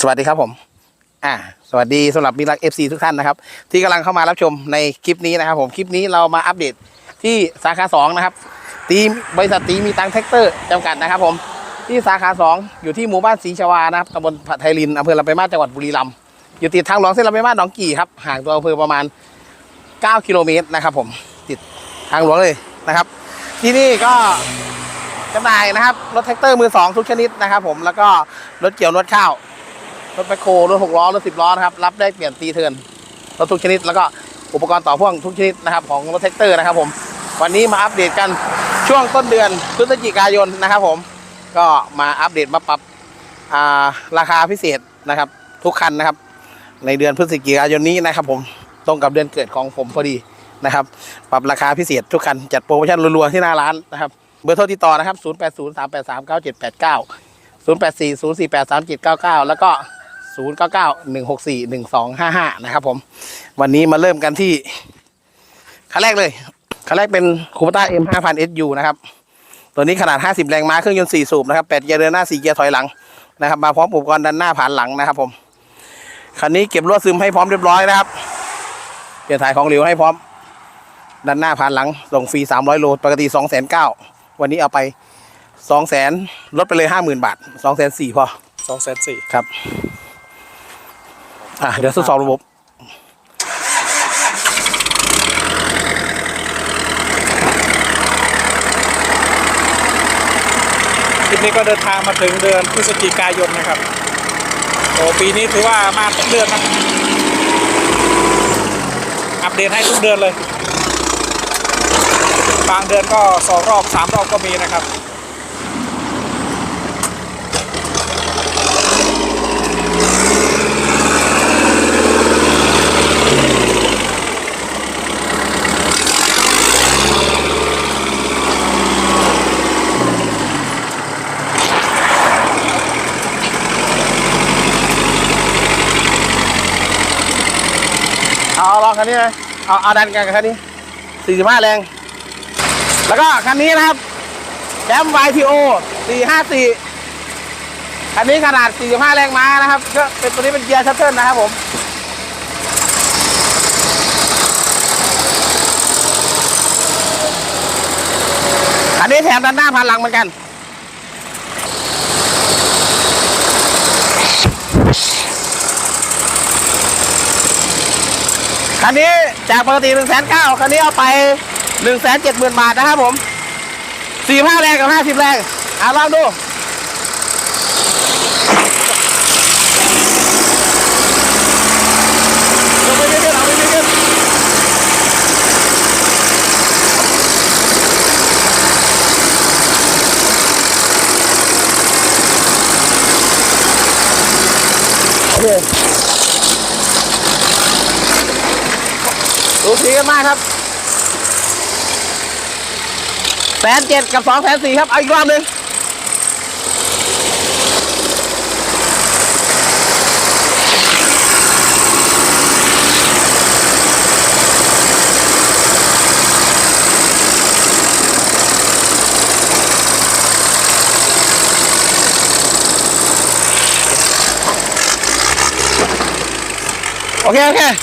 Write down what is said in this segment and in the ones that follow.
สวัสดีครับผม อ่า สวัสดีสำหรับมิรักเอฟซีทุกท่านนะครับ ที่กำลังเข้ามารับชมในคลิปนี้นะครับ ผมคลิปนี้เรามาอัปเดตที่สาขาสองนะครับ ตีมบริษัทตีมีตังแท็กเตอร์จำกัดนะครับ ผม ที่สาขาสองอยู่ที่หมู่บ้านศรีชวานะครับตำบลผัดไทยลินอำเภอลำปางมาศจังหวัดบุรีรัมย์อยู่ติดทางหลวงเส้นลำปางมาศหนองกี่ครับห่างตัวอำเภอประมาณ 9 กิโลเมตรนะครับ ผมติดทางหลวงเลยนะครับ ที่นี่ก็จำหน่ายนะครับรถแท็กเตอร์มือสองทุกชนิดนะครับ ผมแล้วก็รถเกี่ยวรถข้าว รถแบคโครถหกล้อรถสิบล้อนะครับรับได้เปลี่ยนตีเทิร์นรถทุกชนิด แล้วก็อุปกรณ์ต่อพ่วงทุกชนิดนะครับของรถแท็กเตอร์นะครับผมวันนี้มาอัปเดตกันช่วงต้นเดือนพฤศจิกายนนะครับผมก็มาอัปเดตมาปรับาราคาพิเศษนะครับ ทุกคันนะครับ ในเดือนพฤศจิกายนนี้นะครับ ผมตรงกับเดือนเกิดของผมพอดีนะครับ ปรับราคาพิเศษทุกคันจัดโปรโมชั่นรัวๆที่หน้าร้านนะครับเบอร์โทรติดต่อนะครับ 0 8 0 3 8 3 9 7 8 9 0 8 4 0 4 8 3 7 9 9 แล้วก็ 0 9 9 1 6 4 1 2 5 5 นะครับผม วันนี้มาเริ่มกันที่คันแรกเลยคันแรกเป็นคูปต้า M 5 0 0 SU นะครับ ตัวนี้ขนาด 50 แรงม้าเครื่องยนต์ 4 สูบนะครับ 8 เกียร์เดินหน้า 4 เกียร์ถอยหลังนะครับ มาพร้อมอุปกรณ์ดันหน้าผ่านหลังนะครับผม คันนี้เก็บลวดซึมให้พร้อมเรียบร้อยนะครับ เปลี่ยนถ่ายของเหลวให้พร้อมด้านหน้าผ่านหลัง ส่งฟรี 300 โล ปกติ 2 9 0 0 0วันนี้เอาไป 2 0 0 0 0 0ลดไปเลย 50,000 บาท 2 4 0 0 0พอสองแสนสี่ครับ อะเดี๋ยวทดสอบระบบคลิปนี้ก็เดินทางมาถึงเดือนพฤศจิกายนนะครับโอ้ปีนี้ถือว่ามาทุกเดือนนะอัปเดตให้ทุกเดือนเลย บางเดือนก็สองรอบสามรอบก็มีนะครับ เอาลองคันนี้ เอาเอาดันกันกับคันนี้ 45 แรง แล้วก็คันนี้นะครับแชมป์ YTO 454 คันนี้ขนาด 45 แรงม้านะครับก็เป็นตัวนี้เป็นเกียร์ชัตเทิลนะครับผมอันนี้แถมด้านหน้าพันหลังเหมือนกัน คันนี้จากปกติ1นึ่งแสนเก้าคันนี้เอาไป1นึ่งแสนเจ็ดหมื่นบาทนะครับผมสี่ห้าแรงกับห้าสิบแรงอะลองดู ลงไปเรื่อยๆเอาไปเรื่อยๆโอเค ดูสีกันมากครับแสนเจ็ดกับสองแสนสี่ครับ เอาอีกรอบหนึ่งโอเค โอเค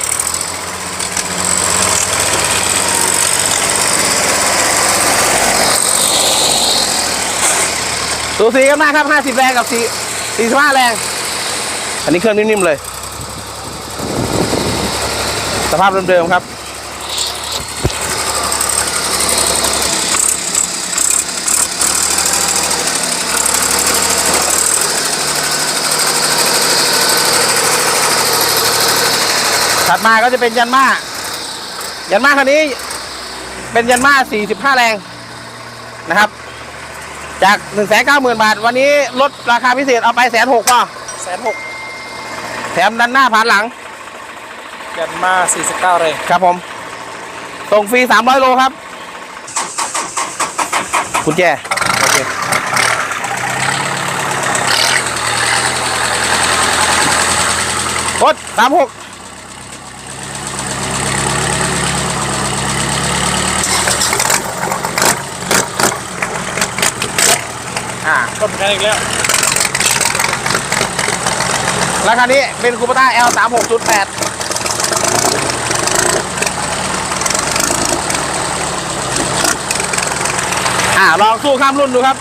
สูสีกันมากครับ 50 แรงกับ4 45 แรง อันนี้เครื่องนิ่มๆเลย สภาพเดิมๆครับ ถัดมาก็จะเป็นยันมายันมาคันนี้ เป็นยันมา45 แรงนะครับ จาก 1 9 0 0 0 0 บาท วันนี้ลดราคาพิเศษเอาไปแสนหกป่ะแสนหกแถมด้านหน้าผ่านหลังเยันมา49เลยครับผมส่งฟรี 300 โลครับคุณแจโอเคกด36 ชนกันอีกแล้ว แล้วคันนี้เป็นคูปต้า L 3 6 8อ่าลองสู้ข้ามรุ่นดูครับ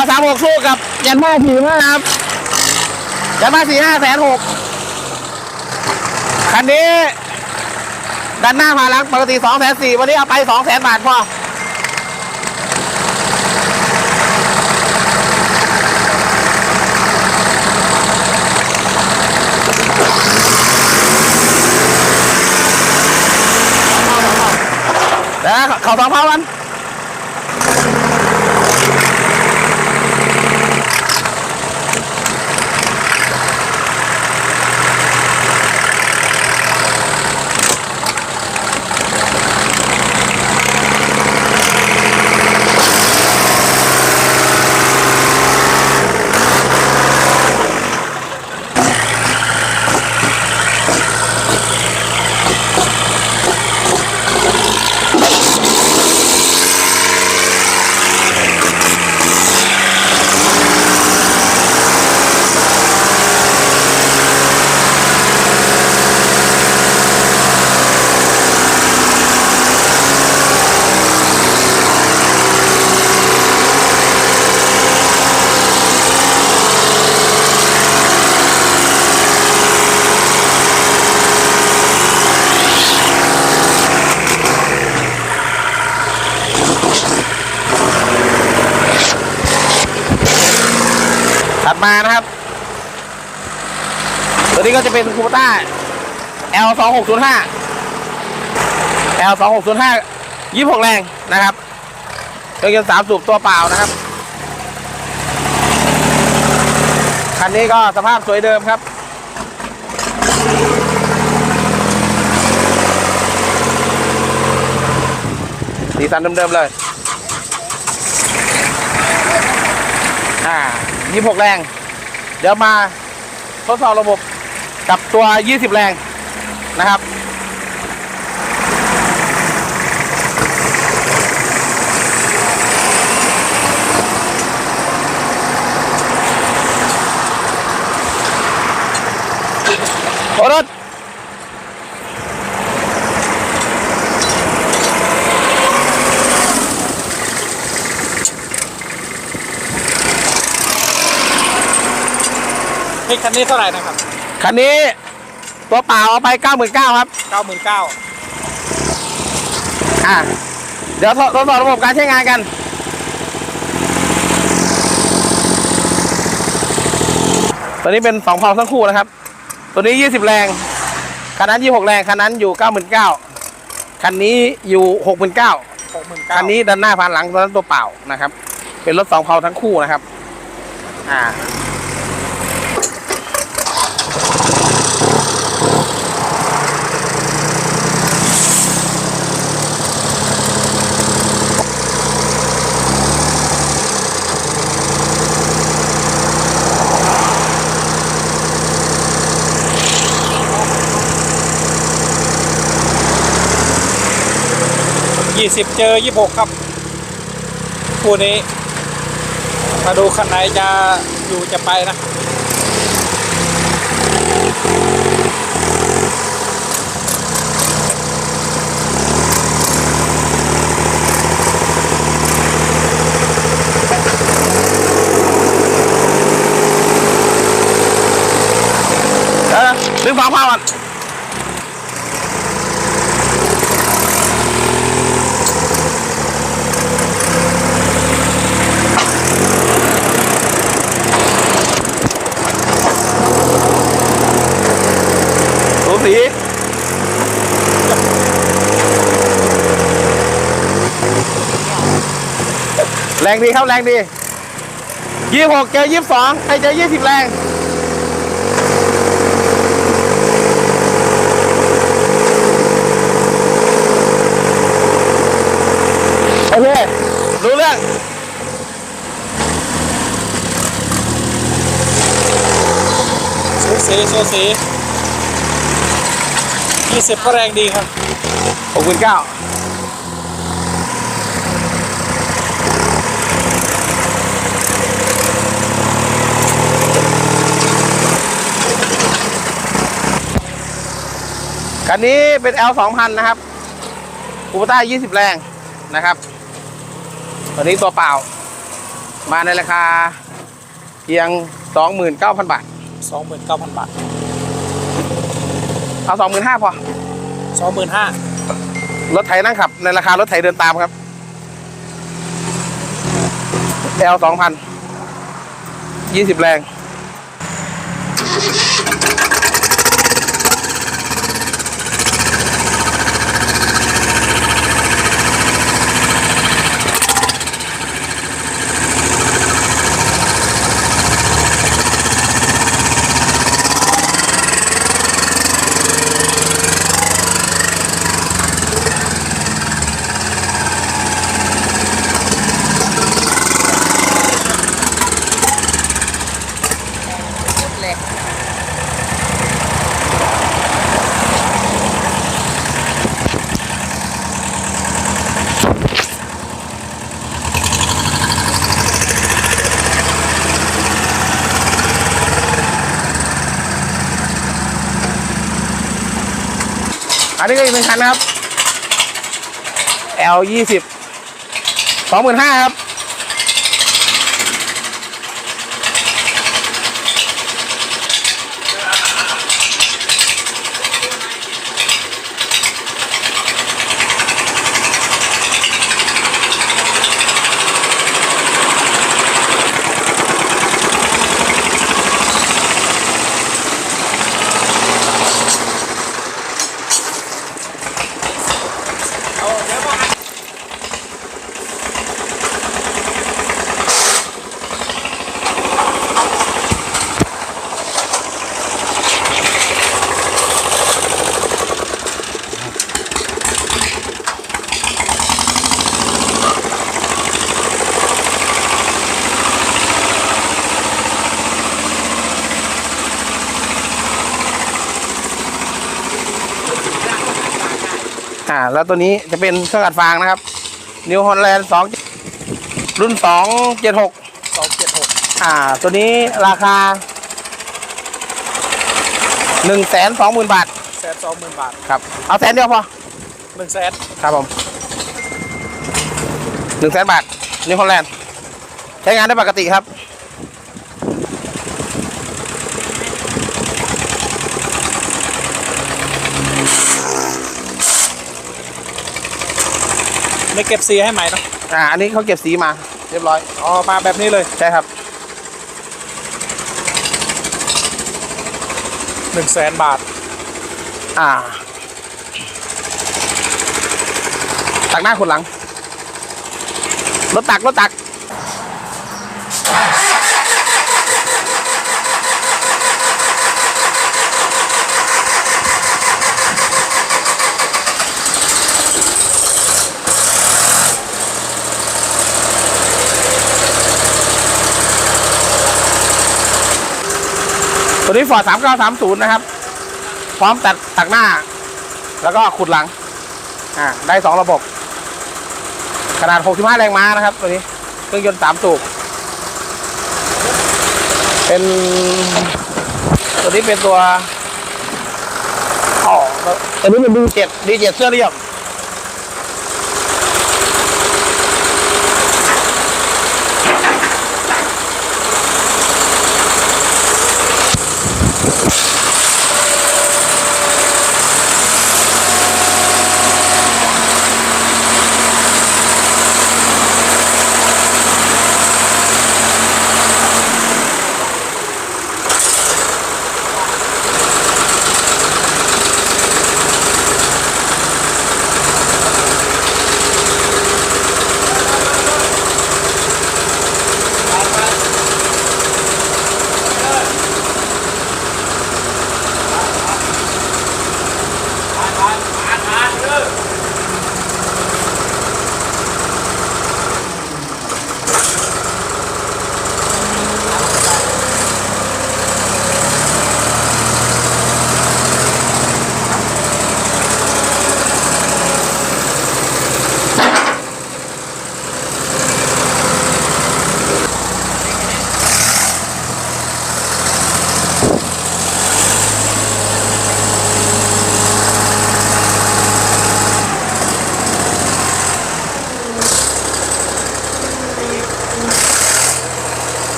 L 3 6สู้กับยันมาสี่ห้ครับยันมาสี่ห้าแสนหกคันนี้ ดันหน้าพาลังปกติสองแสนสี่วันนี้เอาไปสองแสนบาทพอ เดี๋ยวเขาสองเผามัน ถัดมานะครับ ตัวนี้ก็จะเป็นคูปต้า L 2 6 0 5 L 2 6 0 5 26 แรงนะครับเครื่องยนต์สามสูบตัวเปล่านะครับ คันนี้ก็สภาพสวยเดิมครับ สีสันเดิมๆเลย อ่า 26 แรง เดี๋ยวมาทดสอบระบบกับตัว 20 แรงนะครับโอร ถนี่คันนี้เท่าไหร่นะครับคันนี้ตัวเปล่าเอาไป 99,000ครับ เก้าหมื่นเก้าอะ เดี๋ยวทดทดสอบระบบการใช้งานกัน ตัวนี้เป็นสองเพาทั้งคู่นะครับ ตัวนี้ 20 แรง คันนั้น 26 แรง คันนั้นอยู่ 99,000คันนี้อยู่ 69,000หกหมื่นเก้าคันนี้ด้านหน้าผ่านหลังตัวนั้นตัวเปล่านะครับ เป็นรถสองเพาทั้งคู่นะครับ อ่า ยี่สิบเจอยี่หกครับ คู่นี้ มาดูคันไหนจะอยู่จะไปนะเออดึงสองเพาก่อน สีแรงดีครับแรงดียี่หกเจอยี่สองใครเจอยี่สิบแรงโอเครู้เรื่องสูสีสูสี ยี่สิบก็แรงดีครับหกหมื่นเก้าคันนี้เป็น L 2000นะครับกูปต้า20 แรงนะครับตัวนี้ตัวเปล่า มาในราคาเพียง 29,000 บาท 29,000 บาท เก้าพันบาทเอา25,000พอสองหมื่นห้ารถไถนั่งขับ ในราคารถไถเดินตามครับ L 2000 20แรง อันนี้ก็อีกหนึ่งคันนะครับ L ยี่สิบสองหมื่นห้าครับ แล้วตัวนี้จะเป็นเครื่องอัดฟางนะครับ New Holland สองรุ่นสองเจ็ดหกสองเจ็ดหกอ่า ตัวนี้ราคาหนึ่งแสนสองหมื่นบาทแสนสองหมื่นบาทครับ เอาแสนเดียวพอหนึ่งแสนครับผมหนึ่งแสนบาทนิวฮอลแลนด์ใช้งานได้ปกติครับ ไม่เก็บสีให้ใหม่เนอะอ่าอันนี้เขาเก็บสีมาเรียบร้อยอ๋อมาแบบนี้เลยใช่ครับหนึ่งแสนบาท อ่าตักหน้าคนหลังรถตักรถตัก ตัวนี้ฟอร์ดสามเก้าสามศูนย์นะครับ พร้อมตัดตักหน้า แล้วก็ขุดหลัง อ่า ได้สองระบบ ขนาด65แรงม้านะครับ ตัวนี้ เครื่องยนต์สามสูบ เป็น ตัวนี้เป็นตัวอ๋อตัวนี้เป็นดีเจ็ดดีเจ็ดเสื้อเรียบ you.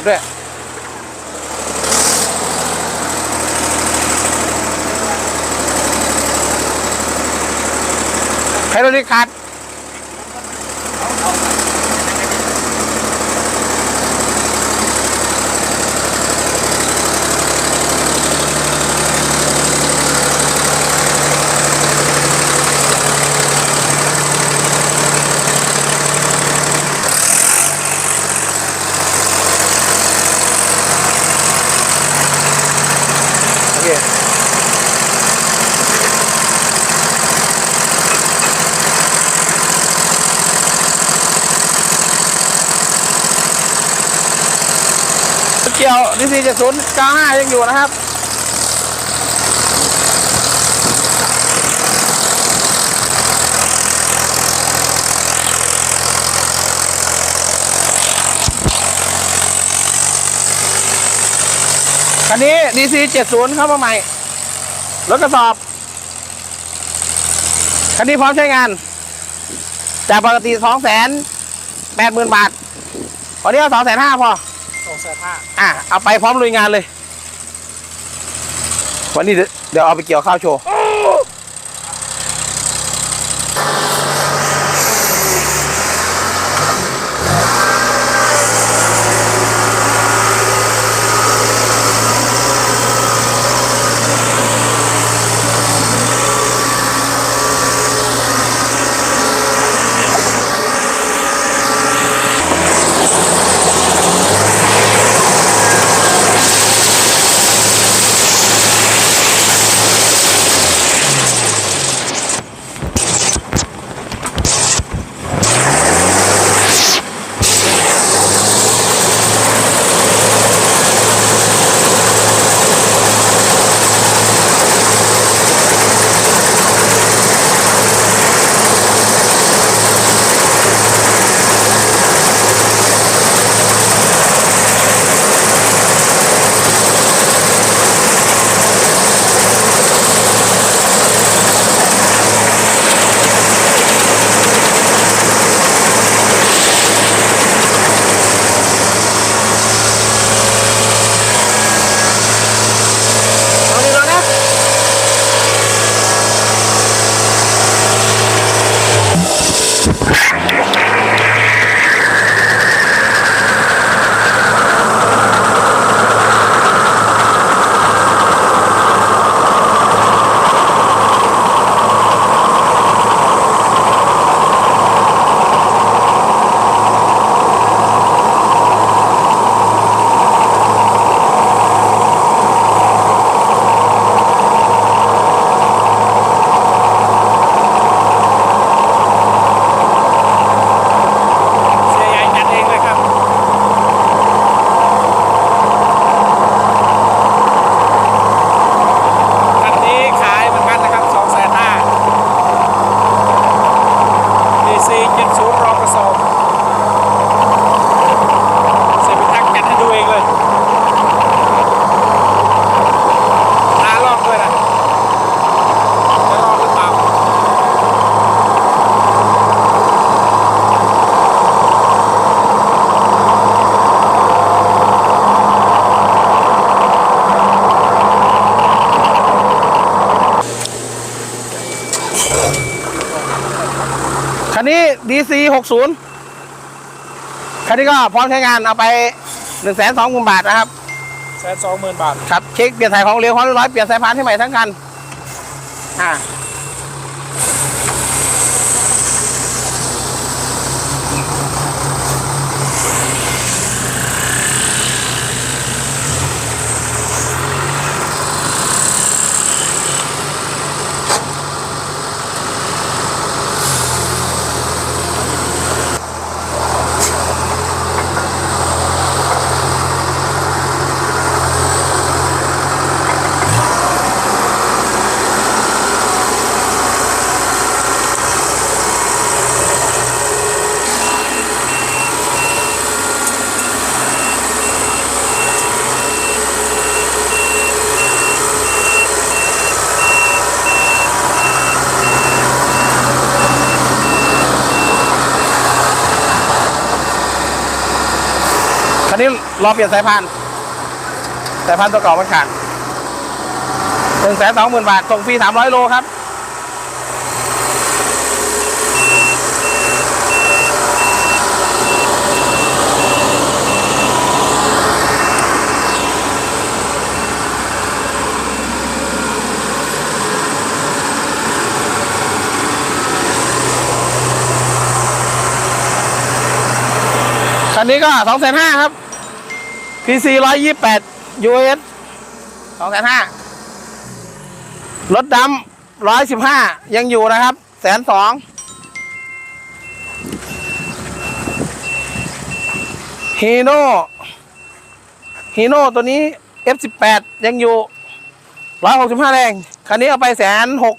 ดรอลิกมันขาดด้วยไฮดรลิกขาด เกี่ยวดีซีเจ็ดศูนย์ก้าห้ายังอยู่นะครับคันนี้ DC 70เจ็ดศูนย์เข้ามาใหม่รถกระสอบ คันนี้พร้อมใช้งาน จากปกติ2 8 0 0 0 0บาทวันนี้เอาสองแสนห้าพอะเอาไปพร้อมลุยงานเลย วันนี้เดี๋ยวเดี๋ยวเอาไปเกี่ยวข้าวโชว์ นี้ DC 60คันนี้ก็พร้อมใช้งานเอาไป1 2 0 0 0 0บาทนะครับแสนสองหมื่นบาท ครับเช็คเปลี่ยนสายของเหลวความเรียบร้อยเปลี่ยนสายพานให้ใหม่ทั้งคันอ่า นนี้รอเปลี่ยนสายพาน สายพานตัวเก่ามันขาดหนึ่งแสนสองหมื่นบาท ส่งฟรีสามร้อยโลครับ คันนี้ก็สองแสนห้าครับ PC ร้อยยี่แปด US สองแสนห้ารถดำร้อยสิบห้ายังอยู่นะครับแสนสองฮีโน่ฮีโน่ตัวนี้ F18 ยังอยู่ร้อยหกสิบห้าแรง คันนี้เอาไปแสนหก